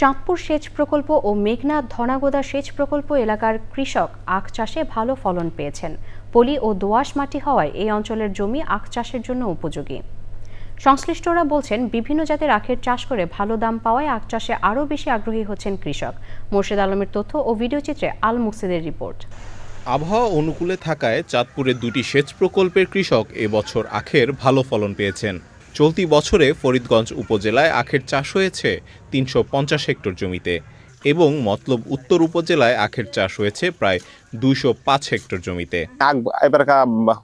চাঁদপুর সেচ প্রকল্প ও মেঘনা ধনাগোদা সেচ প্রকল্প এলাকার কৃষক আখ চাষে ভালো ফলন পেয়েছেন। পলি ও দোআঁশ মাটি হওয়ায় এই অঞ্চলের জমি আখ চাষের জন্য উপযোগী। সংশ্লিষ্টরা বলছেন, বিভিন্ন জাতের আখের চাষ করে ভালো দাম পাওয়ায় আখ চাষে আরও বেশি আগ্রহী হচ্ছেন কৃষক। মোর্শেদ আলমের তথ্য ও ভিডিওচিত্রে আল মুকসিদের রিপোর্ট। আবহাওয়া অনুকূলে থাকায় চাঁদপুরের দুটি সেচ প্রকল্পের কৃষক এবছর আখের ভালো ফলন পেয়েছেন। চলতি বছরে ফরিদগঞ্জ উপজেলায় আখের চাষ হয়েছে তিনশো পঞ্চাশ হেক্টর জমিতে এবং মতলব উত্তর উপজেলায় আখের চাষ হয়েছে প্রায় দুইশো পাঁচ হেক্টর জমিতে। আখ এবার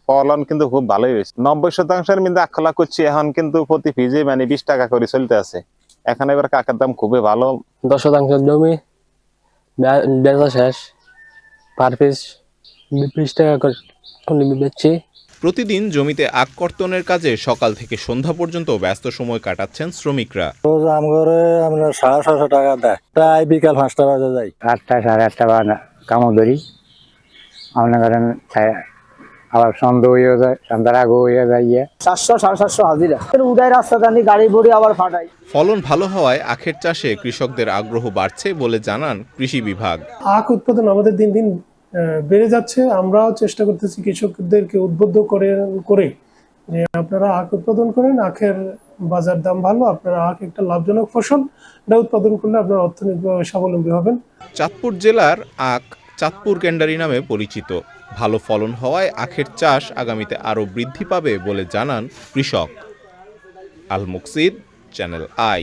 ফলন কিন্তু খুব ভালোই হয়েছে। নব্বই শতাংশের মধ্যে আখ খোলা করছি এখন কিন্তু প্রতি পিজে মানে বিশ টাকা করে চলতে আছে। এখন এবার কাকের দাম খুবই ভালো। দশ শতাংশ জমি বেচা শেষ। পার পিস বিশ টাকা করে বেচছি। প্রতিদিন জমিতে আখ কর্তনের কাজে সকাল থেকে সন্ধ্যা পর্যন্ত ব্যস্ত সময় কাটাচ্ছেন শ্রমিকরা। রোজ আম করে আমরা সাড়ে ছশো টাকা দেয়। প্রায় বিকাল পাঁচটা বাজে যাই। আটটা সাড়ে আটটা বা কামো ধরি। মনে করেন আবার সন্ধ্যা হয়ে যায় সন্ধ্যার আগে হয়ে যায় ইয়ে সাতশো সাড়ে সাতশো হাজিরা। উদয় রাস্তা টানি গাড়ি বড়ি আবার ফাটাই। ফলন ভালো হওয়ায় আখের চাষে কৃষকদের আগ্রহ বাড়ছে বলে জানান কৃষি বিভাগ। আখ উৎপাদন আমাদের দিন দিন বেড়ে যাচ্ছে। আমরাও চেষ্টা করতেছি কৃষকদেরকে উদ্বুদ্ধ করে করে যে আপনারা আখ উৎপাদন করেন, আখের বাজার দাম ভালো, আপনারা আখ একটা লাভজনক ফসল। এটা উৎপাদন করলে আপনারা অর্থনৈতিকভাবে স্বাবলম্বী হবেন। চাঁদপুর জেলার আখ চাঁদপুর ক্যান্ডারি নামে পরিচিত। ভালো ফলন হওয়ায় আখের চাষ আগামীতে আরও বৃদ্ধি পাবে বলে জানান কৃষক। Al Muksid, Channel I.